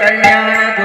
கல்யாண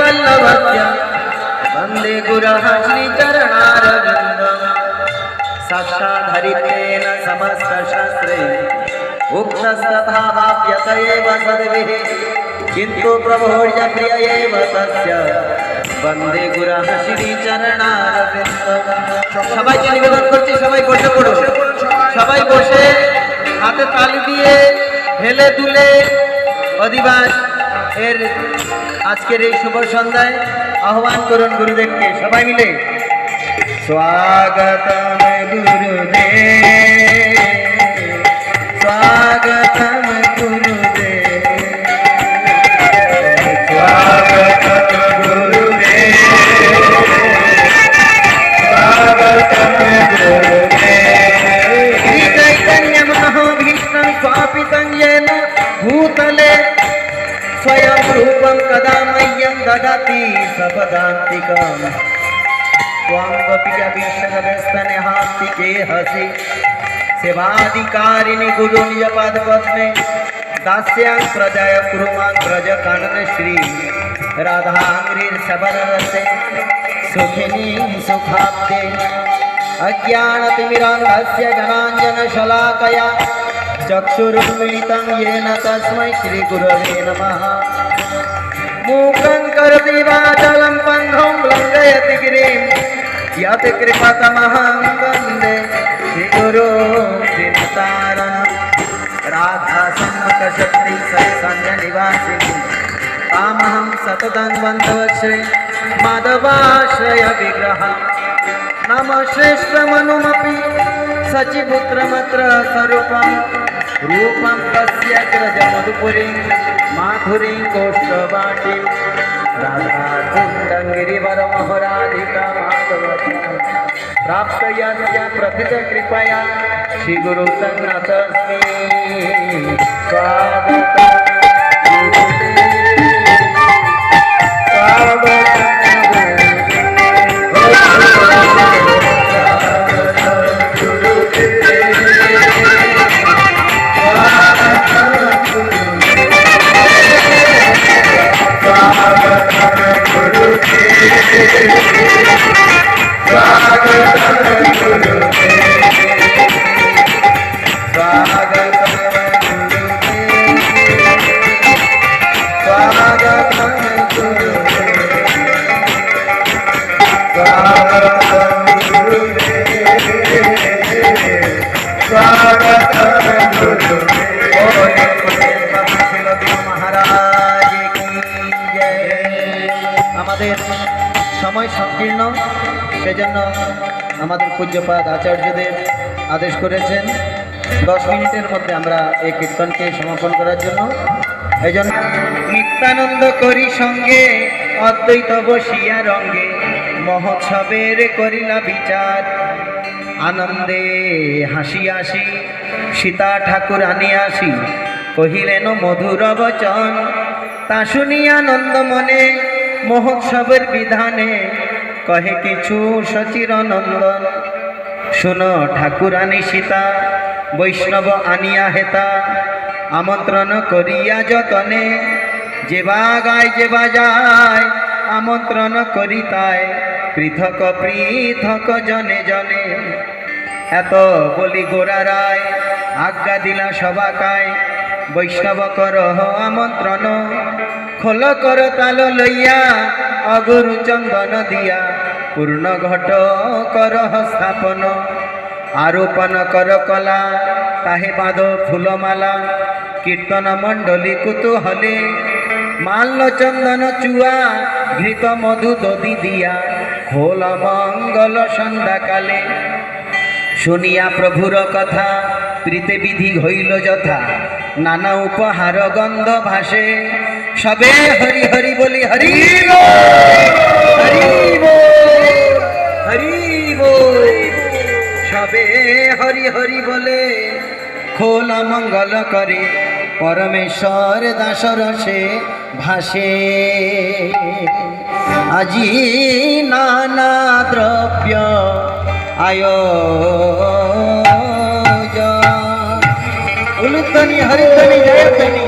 वल्लभस्य वन्दे गुरः श्रीचरणारविन्दम् साक्षाधरितेन समस्तशास्त्रे उक्तस्तथा भाव्यत एव सद्भिः किन्तु प्रभोर्य प्रिय एव तस्य বন্দে গুরাহ শ্রী চরণারবিন্দ সবাইকে নিবেদন করছি সবাই বসে পড়ো সবাই বসে হাতে তালি দিয়ে হেলে দুলে অধিবাস এর আজকের এই শুভ সন্ধ্যায় আহ্বান করুন গুরুদেবকে সবাই মিলে। স্বাগতম গুরুদেব। স্বাগতম रूपं कदा मह्यं ददाति सपदान्तिकम्। त्वां गोपिकवीक्षकव्यस्तनेहास्तिके हसि। सेवाधिकारिणि गुरुनिजपदपद्मे दास्यां प्रजय कुरुमां राधाङ्ग्रिर्शबररसे सुखिनीं सुखाब्दे। अज्ञानतिमिरान्धस्य जनाञ्जनशलाकया। चक्षुरुन्मिलितं येन तस्मै श्रीगुरवे नमः। मूकं करोति वाचलं पन्थं लङ्घयति गिरिं। यत् कृपतमहं वंदे। श्रीगुरो श्रीमतारणं। राधासन्मुखशक्ति सत्सङ्गनिवासिनि तामहं सततं वन्दवक्षे। माधवाश्रयविग्रहम् नम श्रेष्ठमनुमपि। सचिपुत्रमत्र व्यग्रज मधुपुरी माधुरी गोष्ट वाटी राधा कुंदगिरीवर माधवती प्राप्त याच्या प्रथित कृपया श्री गुरु संगत সময় সংকীর্ণ। সেজন্য আমাদের পূজ্যপাদ আচার্যদের আদেশ করেছেন, দশ মিনিটের মধ্যে আমরা এই কীর্তনকে সমাপন করার জন্য। এই জন্য নিত্যানন্দ করি সঙ্গে, অদ্বৈত বসিয়া রঙ্গে, মহোৎসবের করিলা বিচার। আনন্দে হাসি আসি, সীতা ঠাকুর আনি আসি, কহিলেন মধুর বচন, তা শুনি আনন্দ মনে। মহোৎসবের বিধানে কহে কিছু সচির নন্দন শুনো ঠাকুরানী সীতা, বৈষ্ণব আনিয়া হেতা, আমন্ত্রণ করিয়া যতনে যেবা গায় যেবা যায়, আমন্ত্রণ করি তাই পৃথক পৃথক জনে জনে। এত বলি গোরা রায়, আজ্ঞা দিলা সবাকায়, বৈষ্ণব কর আমন্ত্রণ। খোল কর তাল লইয়া, অগুরু চন্দন দিয়া। পূর্ণ ঘট কর স্থাপন আরোপণ কর কলা, তাহে বাঁধ ফুলমালা। কীর্তন মণ্ডলী কুতুহলে, মাল্য চন্দন চুয়া, ঘৃত মধু দদি দিয়া। খোল মঙ্গল সন্ধ্যাকালে, শুনিয়া প্রভুর কথা প্রীতে বিধি হইল যথা। নানা উপহার গন্ধ ভাসে সবে হরি হরি বলি হরি হরি হরি। সবে হরি হরি বলে খোল মঙ্গল করে, পরমেশ্বর দাসর সে ভাসে। আজি নানা দ্রব্য আয়োজন। উলুধ্বনি, হরিধ্বনি, জয়ধ্বনি।